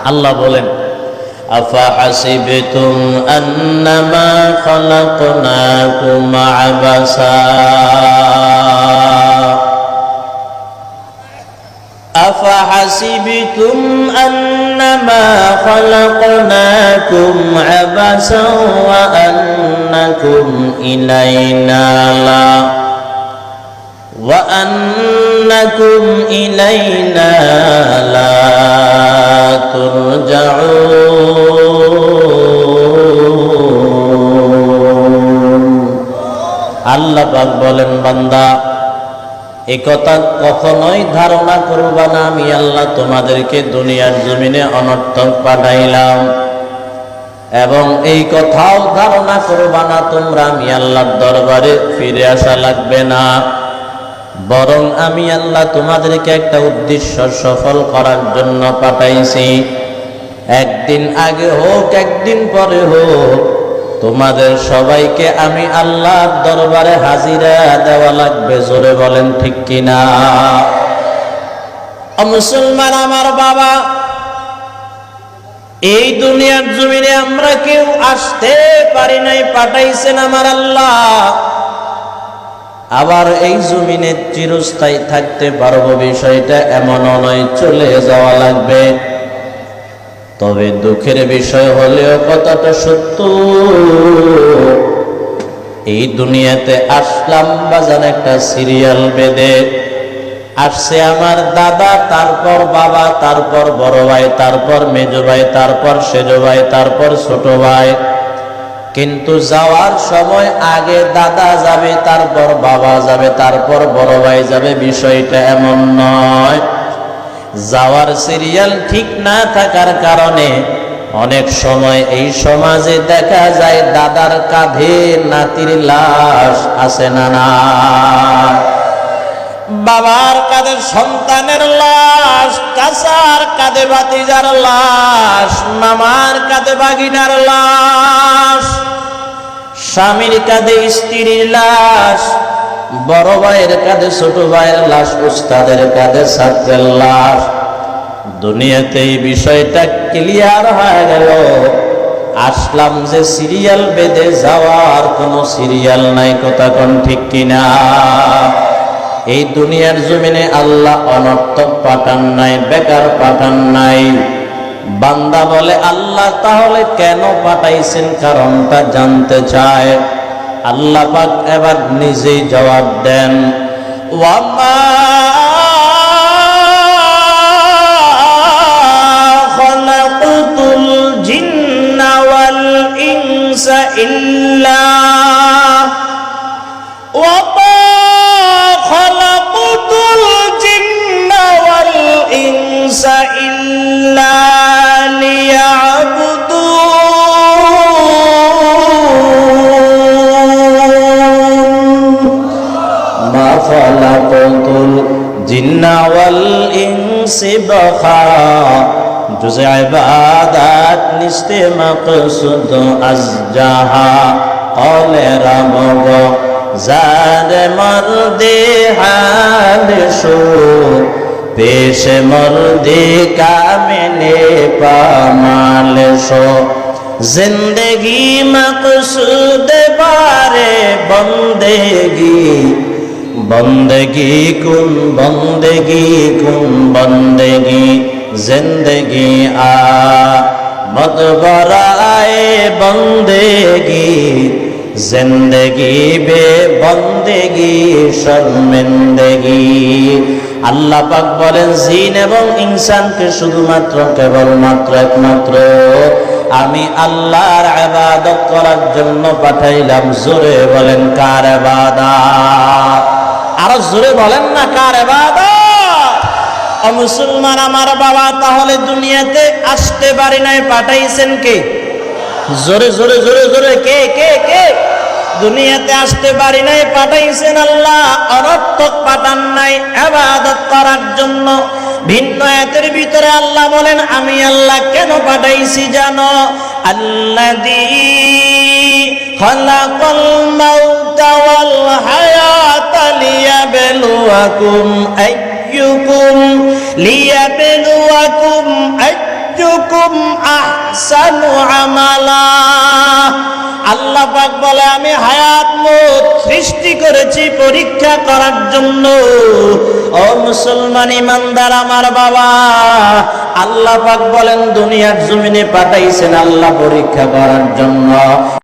আল্লাহ বলেন أفحسبتم أنما خلقناكم عبثا أفحسبتم أنما خلقناكم عبثا وأنكم إلينا لا وأنكم إلينا لا ترجعون আল্লাহ পাক বলেন, বান্দা একথা কখনোই ধারণা করবা না। আমি আল্লাহ তোমাদেরকে দুনিয়ার জমিনে অনর্থক পাঠাইলাম। এবং এই কথাও ধারণা করবা না তোমরা। আমি আল্লাহর দরবারে ফিরে আসা লাগবে না। বরং আমি আল্লাহ তোমাদেরকে একটা উদ্দেশ্য সফল করার জন্য পাঠাইছি। একদিন আগে হোক, একদিন পরে হোক, তোমাদের সবাইকে আমি আল্লাহর দরবারে হাজিরা দেওয়া লাগবে, জোরে বলেন ঠিক কিনা? মুসলমান, আমার বাবা, এই দুনিয়ার জমিনে আমরা কেউ আসতে পারি নাই, পাঠাইছেন আমার আল্লাহ। আবার এই জমিনে চিরস্থায়ী থাকতে পারব বিষয়টা এমন নয়, চলে যাওয়া লাগবে। তবে দুঃখের বিষয় হলেও কথাটা সত্য। এই দুনিয়াতে আসলাম বাজান একটা সিরিয়াল বেদে আসছে আমার দাদা, তারপর বাবা, তারপর বড় ভাই, তারপর মেজ ভাই, তারপর সেজ ভাই, তারপর ছোট ভাই। কিন্তু যাওয়ার সময় আগে দাদা যাবে, তারপর বাবা যাবে, তারপর বড় ভাই যাবে, বিষয়টা এমন নয়। যাওয়ার সিরিয়াল ঠিক না থাকার কারণে অনেক সময় এই সমাজে দেখা যায়, দাদার কাঁধে নাতির লাশ আছে না না বাবার কাঁধে সন্তানের লাশ কাসার কাঁধে বাতিজার লাশ, মামার কাঁধে বাগিনার লাশ। স্বামীর কাঁধে স্ত্রীর লাশ, বড় ভাইয়ের কাঁধে, ছোট ভাইয়ের লাশ, উস্তাদের কাঁধে ছাত্রের লাশ। দুনিয়াতে এই বিষয়টা ক্লিয়ার হয়ে গেল। আসলাম যে সিরিয়াল বেঁধে যাওয়ার কোনো সিরিয়াল নাই কথা কোন ঠিক কিনা? এই দুনিয়ার জমিনে আল্লাহ অনর্থক পাঠান নাই, বেকার পাঠান নাই। বান্দা বলে, আল্লাহ তাহলে কেন পাঠাইছেন? কারণটা জানতে চায়। আল্লাহ পাক এবার নিজেই জবাব দেন ওয়াল ইল্লা والإنس بخا جزء عبادات نست مقصد أزجها قال ربك زاد مردي حال شو پیش مردی کامل پامال شو زندگی مقصود بارے بندگی বন্দেগি কুম বন্দেগি কুম বন্দেগি জিন্দগি আ। মতবরায় বন্দেগি জিন্দগি বে বন্দেগি শর্মিন্দগি। আল্লাহ পাক বলেন, জিন এবং ইনসানকে শুধুমাত্র, কেবলমাত্র একমাত্র। আমি আল্লাহর আবাদত করার জন্য পাঠাইলাম, জোরে বলেন, কার আবাদা আরও জোরে বলেন না, কার মুসলমান আমার বাবা, তাহলে দুনিয়াতে আসতে পারি নাই, পাঠাইছেন কে? জোরে জোরে জোরে জোরে, কে কে কে? দুনিয়াতে আসতে পারি নাই, পাঠাইছেন আল্লাহ, অনর্থক পাঠান নাই আবাদত করার জন্য। ভিন্ন এতের ভিতরে আল্লাহ বলেন, আমি আল্লাহ কেন পাঠাইছি জানো? আল্লাদি খলাকাল মাউতা ওয়াল হায়াতা। আইয়ুকুম লিয়াবলুয়াকুম আইয়ুকুম আইয়ুকুম আহসানু আমালা আল্লাহ পাক বলে, আমি হায়াত মত সৃষ্টি করেছি পরীক্ষা করার জন্য। ও মুসলমান ইমানদার আমার বাবা, আল্লাহ পাক বলেন, দুনিয়ার জমিনে পাঠাইছেন আল্লাহ পরীক্ষা করার জন্য।